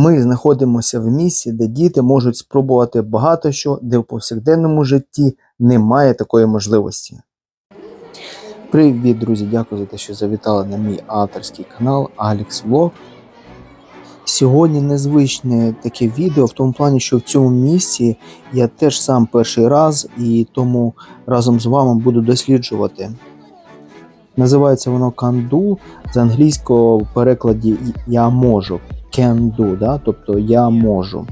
Ми знаходимося в місці, де діти можуть спробувати багато що, де в повсякденному житті немає такої можливості. Привіт, друзі! Дякую за те, що завітали на мій авторський канал Alex Vlog. Сьогодні незвичне таке відео в тому плані, що в цьому місці я теж сам перший раз і тому разом з вами буду досліджувати. Називається воно канду з англійського в перекладі я можу. Can do, да? тобто я можу.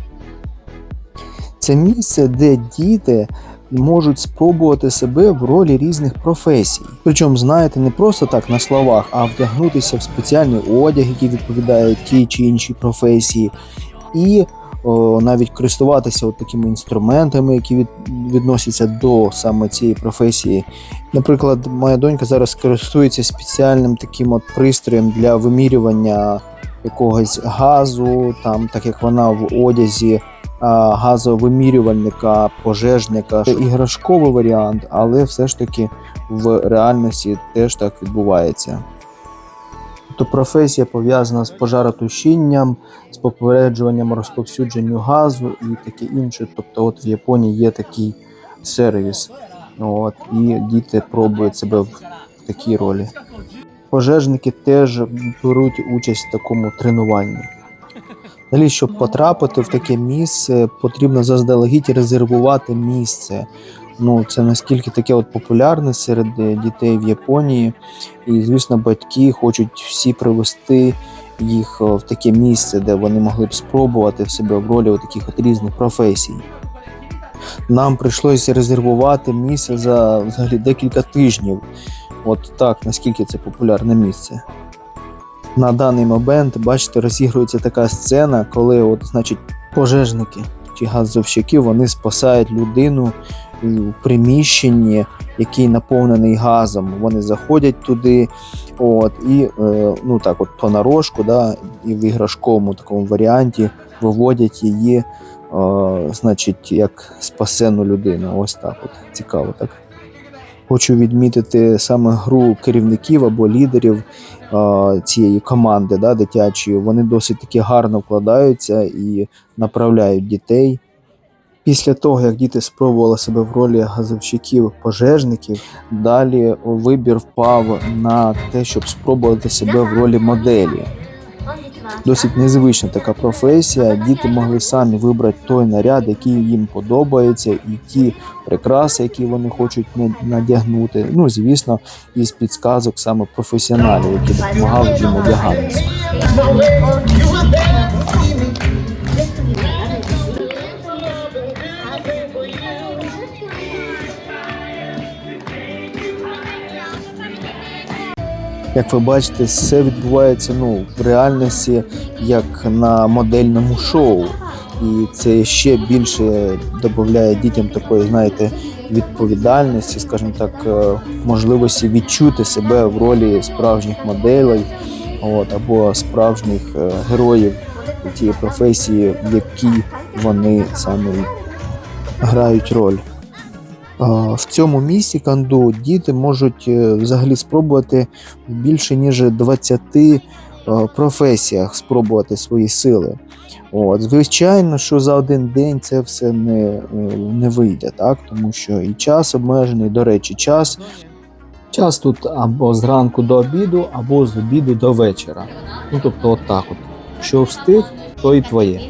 Це місце, де діти можуть спробувати себе в ролі різних професій. Причому, знаєте, не просто так на словах, а вдягнутися в спеціальний одяг, який відповідає тій чи іншій професії, і о, навіть користуватися от такими інструментами, які від, відносяться до саме цієї професії. Наприклад, моя донька зараз користується спеціальним таким от пристроєм для вимірювання якогось газу, там, так як вона в одязі газовимірювальника, пожежника. Це іграшковий варіант, але все ж таки в реальності теж так відбувається. Тобто професія пов'язана з пожаротушінням, з попереджуванням розповсюдженню газу і таке інше. Тобто, от в Японії є такий сервіс, от, і діти пробують себе в такій ролі. Пожежники теж беруть участь в такому тренуванні. Далі, щоб потрапити в таке місце, потрібно заздалегідь резервувати місце. Ну, це наскільки таке от популярне серед е, дітей в Японії. І, звісно, батьки хочуть всі привести їх е, в таке місце, де вони могли б спробувати в себе в ролі от таких от різних професій. Нам прийшлося резервувати місце за взагалі декілька тижнів. От так, наскільки це популярне місце. На даний момент, бачите, розігрується така сцена, коли от, значить, пожежники чи газовщики вони спасають людину в приміщенні, який наповнений газом. Вони заходять туди, от, і е, ну так, от понарошку, да, і в іграшковому такому варіанті виводять її, е, значить, як спасену людину. Ось так. От цікаво так. Хочу відмітити саме гру керівників або лідерів е, цієї команди да, дитячої. Вони досить таки гарно вкладаються і направляють дітей. Після того, як діти спробували себе в ролі газовщиків пожежників, далі вибір впав на те, щоб спробувати себе в ролі моделі. Досить незвична така професія. Діти могли самі вибрати той наряд, який їм подобається, і ті прикраси, які вони хочуть надягнути. Ну, звісно, із підсказок саме професіоналів, які допомагали їм одягатися. Як ви бачите, все відбувається ну, в реальності як на модельному шоу. І це ще більше додає дітям такої, знаєте, відповідальності, скажімо так, е, можливості відчути себе в ролі справжніх моделей от, або справжніх е, героїв тієї професії, в якій вони саме грають роль. В цьому місці канду діти можуть е, взагалі спробувати більше ніж 20 е, професіях спробувати свої сили. От, звичайно, що за один день це все не, е, не вийде, так? тому що і час обмежений, до речі, час. Час тут або зранку до обіду, або з обіду до вечора. Ну, тобто, от так от. Що встиг, то і твоє.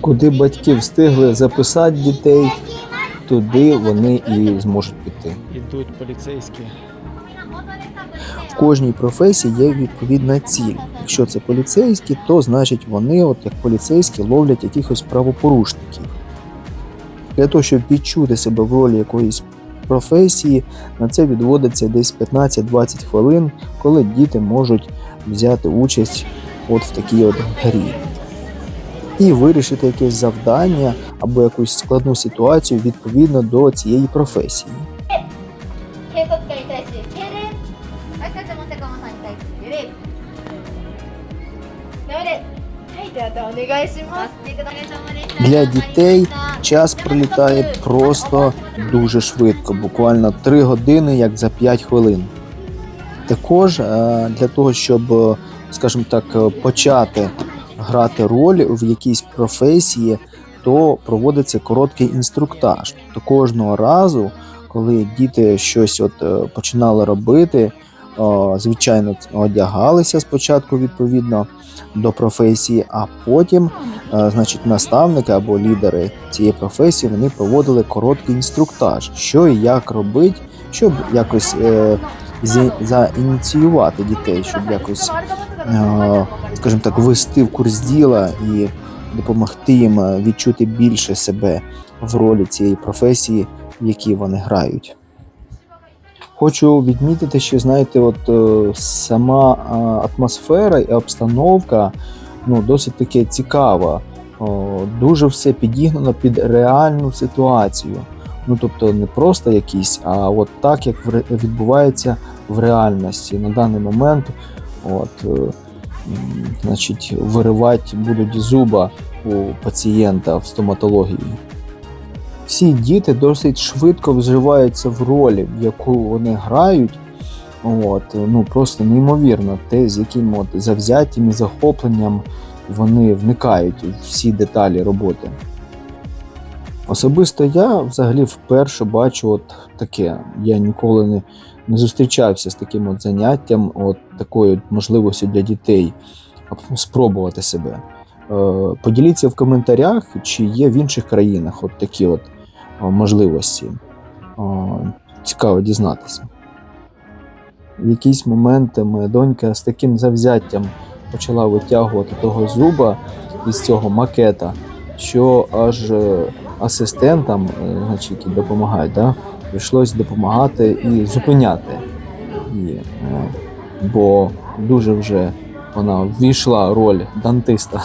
Куди батьки встигли записати дітей, туди вони і зможуть піти. Ідуть поліцейські. В кожній професії є відповідна ціль. Якщо це поліцейські, то значить вони, от як поліцейські, ловлять якихось правопорушників. Для того, щоб відчути себе в ролі якоїсь професії, на це відводиться десь 15-20 хвилин, коли діти можуть взяти участь от в такій от грі і вирішити якесь завдання або якусь складну ситуацію відповідно до цієї професії. Для дітей час пролітає просто дуже швидко, буквально 3 години, як за 5 хвилин. Також е, для того, щоб, е, скажімо так, е, почати грати роль в якійсь професії, то проводиться короткий інструктаж. Тобто кожного разу, коли діти щось от е, починали робити, звичайно, одягалися спочатку відповідно до професії, а потім, е, значить, наставники або лідери цієї професії вони проводили короткий інструктаж, що і як робити, щоб якось е, заініціювати дітей, щоб якось, е, скажімо так, ввести в курс діла і допомогти їм е, відчути більше себе в ролі цієї професії, в якій вони грають. Хочу відмітити, що знаєте, от е, сама е, атмосфера і обстановка ну, досить таки цікава. Дуже все підігнано під реальну ситуацію. Ну тобто не просто якісь, а от так, як відбувається в реальності. На даний момент, от, е, значить, виривати будуть зуба у пацієнта в стоматології. Всі діти досить швидко вживаються в ролі, в яку вони грають. От, ну просто неймовірно, те, з яким от завзяттям і захопленням вони вникають у всі деталі роботи. Особисто я взагалі вперше бачу от таке. Я ніколи не, не зустрічався з таким от заняттям, от такою можливістю для дітей спробувати себе. Е, Поділіться в коментарях, чи є в інших країнах от такі от е, можливості. Е, Цікаво дізнатися. В якийсь момент моя донька з таким завзяттям почала витягувати того зуба із цього макета, що аж асистентам, значить, які допомагають, да, прийшлось допомагати і зупиняти її. е, Бо дуже вже вона ввійшла роль дантиста.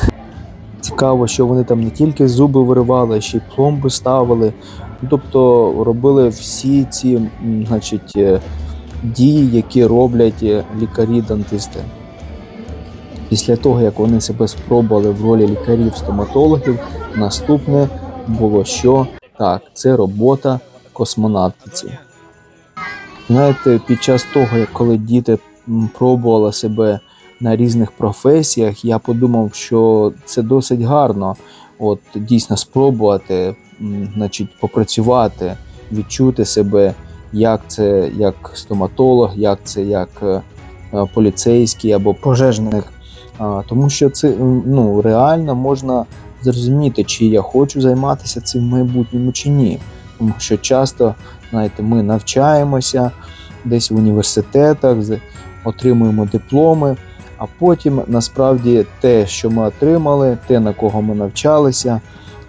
Цікаво, що вони там не тільки зуби виривали, ще й пломби ставили. Ну, Тобто робили всі ці значить, е, дії, які роблять е, лікарі-дантисти. Після того, як вони себе спробували в ролі лікарів-стоматологів, наступне було що? Так, це робота космонавтиці. Знаєте, під час того, як коли діти пробували себе на різних професіях, я подумав, що це досить гарно. От дійсно спробувати, значить, попрацювати, відчути себе, як це як стоматолог, як це як е, е, поліцейський або пожежник. Тому що це ну, реально можна зрозуміти, чи я хочу займатися цим в майбутньому чи ні. Тому що часто, знаєте, ми навчаємося десь в університетах, отримуємо дипломи, а потім насправді те, що ми отримали, те, на кого ми навчалися,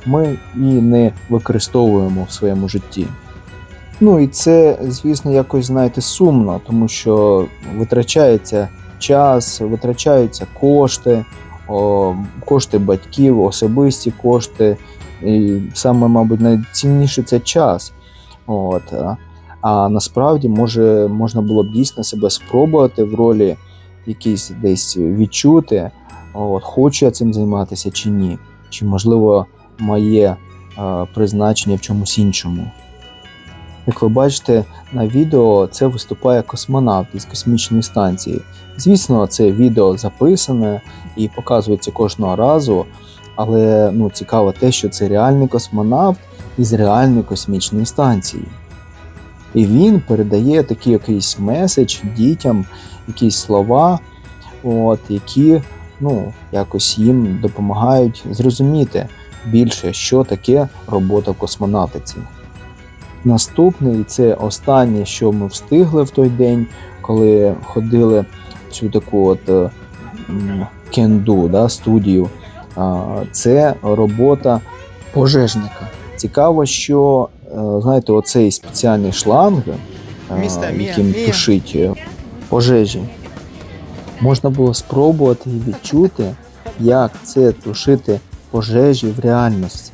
ми і не використовуємо в своєму житті. Ну і це, звісно, якось знаєте, сумно, тому що витрачається час, витрачаються кошти, о, кошти батьків, особисті кошти. І саме, мабуть, найцінніше це час. От. а- А насправді може, можна було б дійсно себе спробувати в ролі якийсь десь відчути, от, хочу я цим займатися чи ні, чи можливо моє е, призначення в чомусь іншому. Як ви бачите на відео, це виступає космонавт із космічної станції. Звісно, це відео записане і показується кожного разу, але ну, цікаво те, що це реальний космонавт із реальної космічної станції. І він передає такий якийсь меседж дітям, якісь слова, от, які ну, якось їм допомагають зрозуміти більше, що таке робота в космонавтиці. Наступний це останнє, що ми встигли в той день, коли ходили в цю таку от кенду да, студію. Це робота пожежника. Цікаво, що е, знаєте, оцей спеціальний шланг, е, яким тушить е, пожежі, можна було спробувати і відчути, як це тушити пожежі в реальності.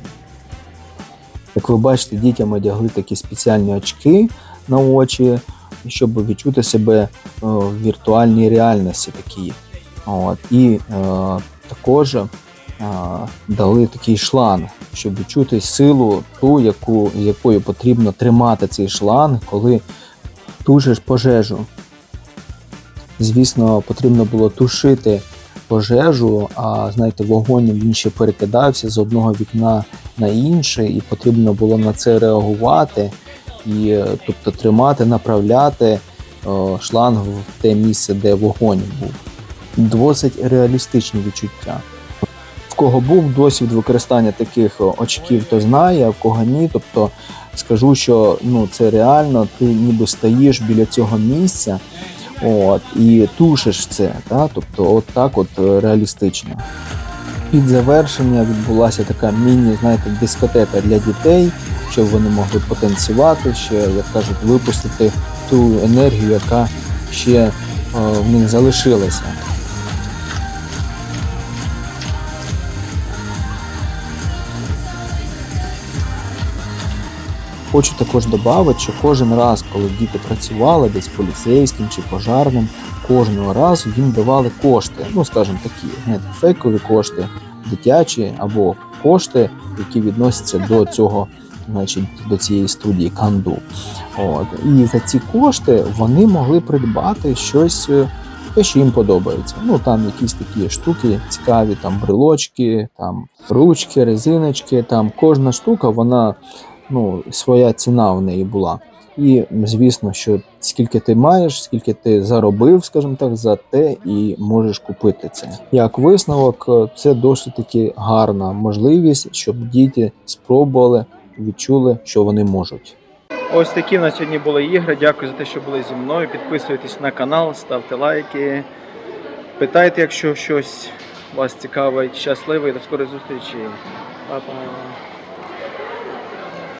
Як ви бачите, дітям одягли такі спеціальні очки на очі, щоб відчути себе в віртуальній реальності такій. От. І е, також дали такий шланг, щоб відчути силу, ту, яку, якою потрібно тримати цей шланг, коли тушиш пожежу. Звісно, потрібно було тушити пожежу, а знаєте, вогонь він ще перекидався з одного вікна на інше, і потрібно було на це реагувати, і тобто тримати, направляти е, шланг в те місце, де вогонь був. Досить реалістичні відчуття. В кого був досвід використання таких е, очків, то знає, а в кого ні. Тобто скажу, що ну це реально, ти ніби стоїш біля цього місця, от і тушиш це. Та? Тобто, от так от е, реалістично. Під завершення відбулася така міні, знаєте, дискотека для дітей, щоб вони могли потанцювати, ще, як кажуть, випустити ту енергію, яка ще е, в них залишилася. Хочу також додати, що кожен раз, коли діти працювали десь поліцейським чи пожарним, кожного разу їм давали кошти, ну скажімо такі, знаєте, фейкові кошти, дитячі або кошти, які відносяться до цього, значить, до цієї студії канду. От. І за ці кошти вони могли придбати щось, е, те, що їм подобається. Ну там якісь такі штуки цікаві, там брелочки, там ручки, резиночки. Там кожна штука, вона ну, своя ціна в неї була. І звісно, що скільки ти маєш, скільки ти заробив, скажімо так, за те і можеш купити це. Як висновок, це досить таки гарна можливість, щоб діти спробували, відчули, що вони можуть. Ось такі в нас сьогодні були ігри. Дякую за те, що були зі мною. Підписуйтесь на канал, ставте лайки. Питайте, якщо щось вас цікавить. Щасливий до скорої зустрічі. Па-па.